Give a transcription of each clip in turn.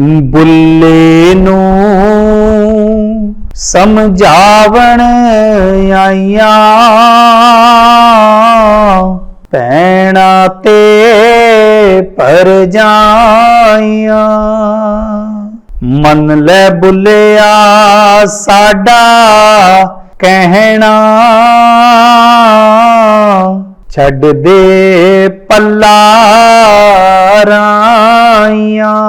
ਬੁੱਲੇ ਨੂੰ ਸਮਝਾਵਣ ਆਈਆਂ। ਪੈਣਾ ਤੇ ਪਰ ਜਾਈਆਂ। ਮੰਨ ਲੈ ਬੁੱਲਿਆ ਸਾਡਾ ਕਹਿਣਾ। ਛੱਡ ਦੇ ਪੱਲਾ ਰਾਈਆਂ।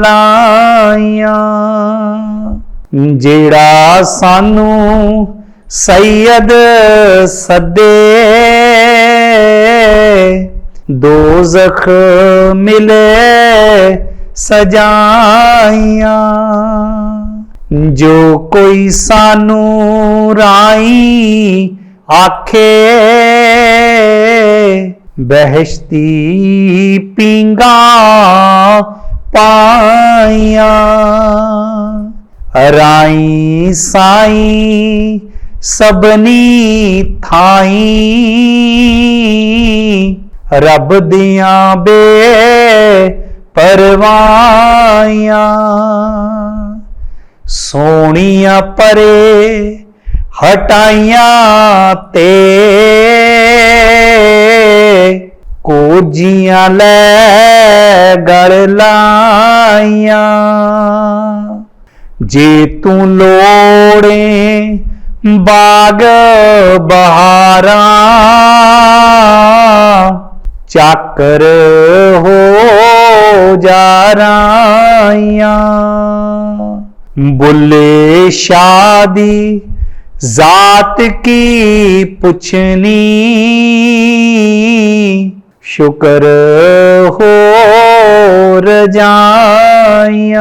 ਲਾਇਆ ਜਿਹੜਾ ਸਾਨੂੰ ਸੈਦ ਸੱਦੇ, ਦੋਜ਼ਖ ਮਿਲੇ ਸਜਾਈਆਂ। ਜੋ ਕੋਈ ਸਾਨੂੰ ਰਾਈ ਆਖੇ, ਬਹਿਸ਼ਤੀ ਪਿੰਗਾ ਪਾਈਆਂ। ਰਾਈ ਸਾਈ ਸਬਨੀ ਥਾਈ, ਰੱਬ ਦੀਆਂ ਬੇ ਪਰਵਾਈਆਂ سونیا پرے ہٹائیاں تے کوجیاں لے گڑ لائیاں جے توں لوڑیں باغ بہاراں چاکر ہو جارائیاں بلے شادی ذات کی پچھنی شکر ہو رجائیاں۔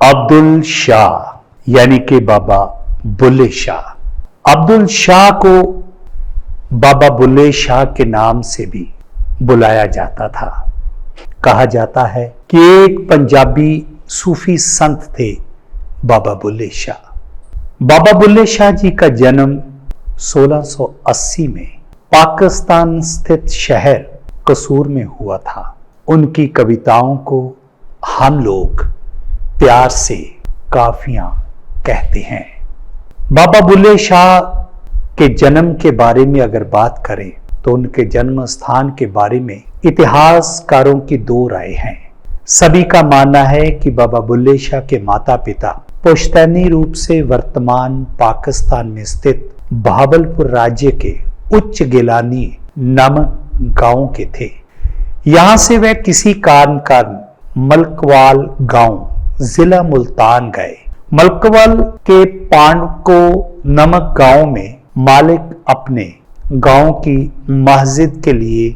عبد الشاہ یعنی کہ بابا بلے شاہ۔ عبد الشاہ کو بابا بلے شاہ کے نام سے بھی بلایا جاتا تھا۔ کہا جاتا ہے کہ ایک پنجابی صوفی سنت تھے۔ بابا بلے شاہ۔ بابا بلے شاہ جی کا جنم سولہ سو اسی میں پاکستان ستھت شہر قصور میں ہوا تھا۔ ان کی کوتاؤں کو ہم لوگ پیار سے کافیاں کہتے ہیں۔ بابا بلے شاہ کے جنم کے بارے میں اگر بات کریں تو ان کے جنم استھان کے بارے میں اتہاس کاروں کی دو رائے ہیں۔ سبھی کا ماننا ہے کہ بابا بلے شاہ کے ماتا پتا پشتینی روپ سے ورتمان پاکستان میں استت بھابل پور راجیہ کے اچ گیلانی نم گاؤں کے تھے۔ یہاں سے وہ کسی کارن کارن ملکوال گاؤں ضلع ملتان گئے۔ ملکوال کے پانڈ کو نمک گاؤں میں مالک اپنے گاؤں کی مسجد کے لیے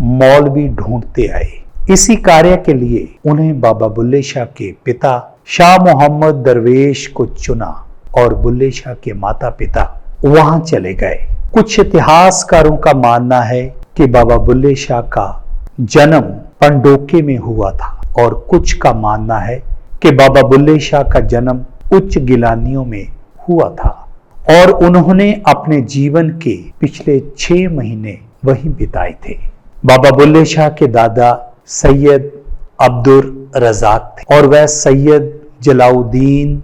مولوی ڈھونڈتے آئے۔ اسی کاریہ کے لیے انہیں بابا بلے شاہ کے پتا شاہ محمد درویش کو چنا اور بلے شاہ کے ماتا پتا وہاں چلے گئے۔ کچھ اتحاس کاروں کا ماننا ہے کہ بابا بلے شاہ کا جنم پنڈوکے میں ہوا تھا اور کچھ کا ماننا ہے کہ بابا بلے شاہ کا جنم اچ گلانیوں میں ہوا تھا اور انہوں نے اپنے جیون کے پچھلے چھ مہینے وہیں بتائے تھے۔ بابا بلے شاہ کے دادا سید عبد الرزاق تھے اور وہ سید جلال الدین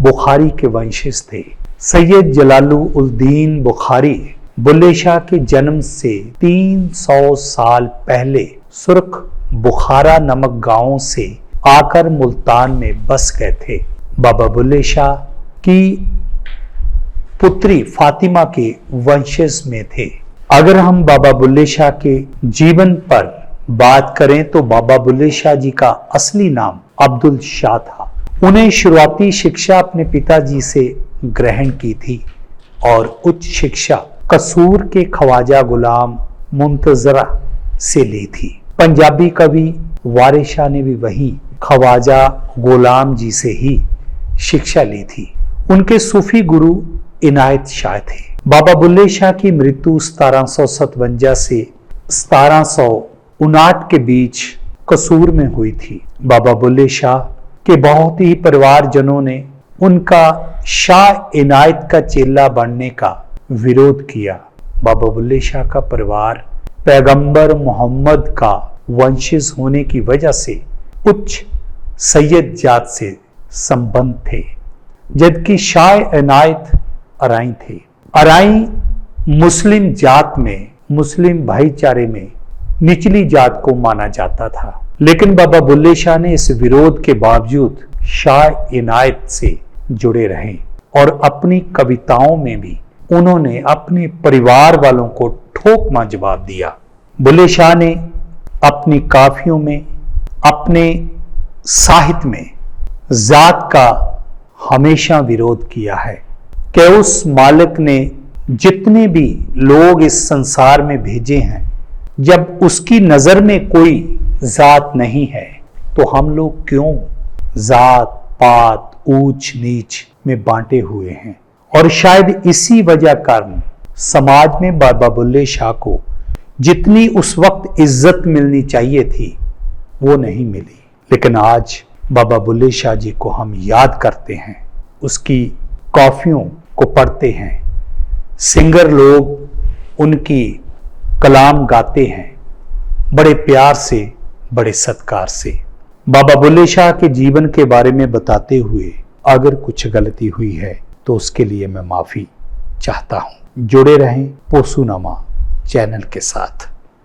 بخاری کے ونشز تھے۔ سید جلال الدین بخاری بلے شاہ کے جنم سے تین سو سال پہلے سرخ بخارا نمک گاؤں سے آ کر ملتان میں بس گئے تھے۔ بابا بلے شاہ کی پتری فاطمہ کے ونشز میں تھے۔ اگر ہم بابا بلے شاہ کے جیون پر بات کریں تو بابا بلے شاہ جی کا اصلی نام عبد الشاہ تھا۔ انہیں شروعاتی شکشہ اپنے پتا جی سے گرہن کی تھی اور اچھ شکشہ قصور کے خواجہ غلام منتظرہ سے لی تھی۔ پنجابی کبھی وارے شاہ نے بھی وہی خواجہ غلام جی سے ہی شکشہ لی تھی۔ ان کے صوفی گرو عنایت شاہ تھے۔ بابا بلے شاہ کی مرتو ستارہ سو ستونجہ سے ستارہ سو اناٹ کے بیچ قصور میں ہوئی تھی۔ بابا بلے شاہ کے بہت ہی پروار جنوں نے ان کا شاہ عنایت کا چیلا بننے کا ویرود کیا۔ بابا بلے شاہ کا پروار پیغمبر محمد کا ونشز ہونے کی وجہ سے اچھ سید جات سے سمبند تھے، جبکہ شاہ عنایت ارائیں تھے۔ ارائیں مسلم جات میں، مسلم بھائی چارے میں نچلی جات کو مانا جاتا تھا۔ لیکن بابا بلے شاہ نے اس ویرود کے باوجود شاہ عنایت سے جڑے رہے اور اپنی کویتاؤں میں بھی انہوں نے اپنے پریوار والوں کو ٹھوکما جواب دیا۔ بلے شاہ نے اپنی کافیوں میں، اپنے ساہت میں ذات کا ہمیشہ ویرود کیا ہے کہ اس مالک نے جتنے بھی لوگ اس سنسار میں بھیجے ہیں جب اس کی نظر میں کوئی ذات نہیں ہے، تو ہم لوگ کیوں ذات، پات اونچ نیچ میں بانٹے ہوئے ہیں؟ اور شاید اسی وجہ کارن سماج میں بابا بلے شاہ کو جتنی اس وقت عزت ملنی چاہیے تھی، وہ نہیں ملی۔ لیکن آج بابا بلے شاہ جی کو ہم یاد کرتے ہیں، اس کی کافیوں کو پڑھتے ہیں۔ سنگر لوگ ان کی کلام گاتے ہیں، بڑے پیار سے، بڑے ستکار سے۔ بابا بلے شاہ کے جیون کے بارے میں بتاتے ہوئے اگر کچھ غلطی ہوئی ہے تو اس کے لیے میں معافی چاہتا ہوں۔ جڑے رہیں پوسو نما چینل کے ساتھ۔